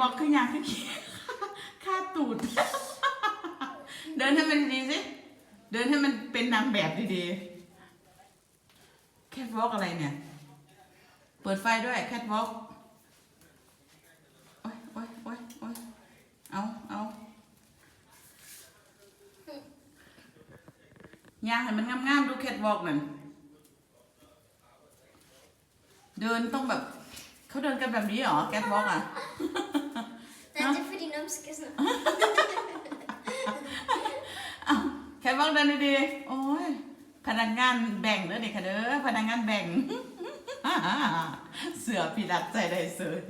วอล์กคือยางคือขี้ค่าตูด เดินให้มันดีสิ เดินให้มันเป็นนางแบบดีๆ แคทวอล์กอะไรเนี่ย เปิดไฟด้วยแคทวอล์กโอ๊ยโอ๊ยโอ๊ยโอ๊ยเอาเอาย่างให้มันงามๆ ดูแคทวอล์กนั่นเดินต้องแบบ เขาเดินกันแบบนี้เหรอแคทวอล์กอะ Danke für die Numskis. อ้าวแค่บอกเดินดีๆ โอ้ย พนักงานแบ่งเด้อเด็กค่ะเด้อ พนักงานแบ่ง เสือพิรัดใจได้เสย